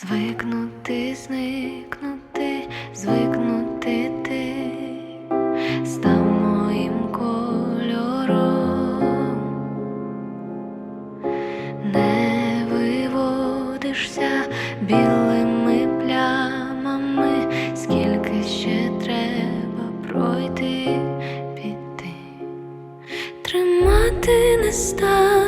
Звикнути, зникнути, звикнути ти. Став моїм кольором, не виводишся білими плямами, скільки ще треба пройти піти, тримати не став.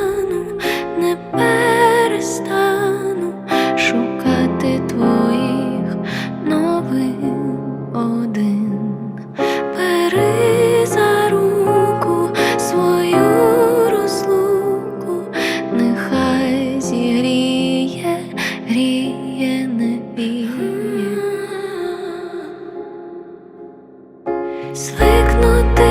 звикнути.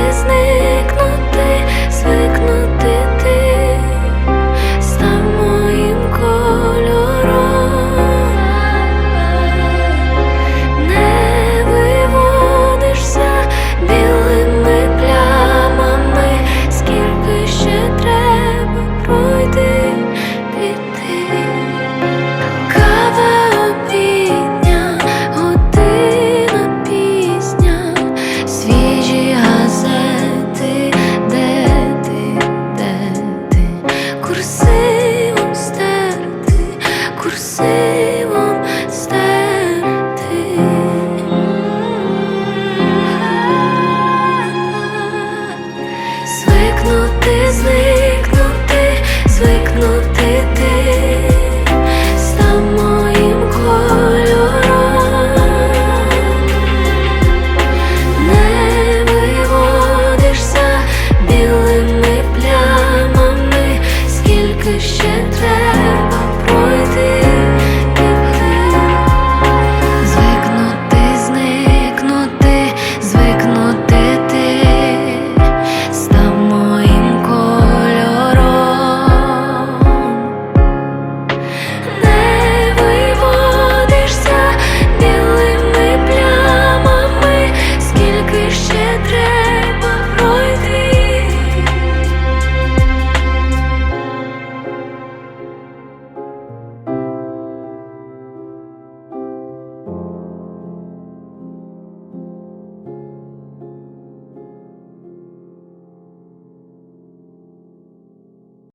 ще треба.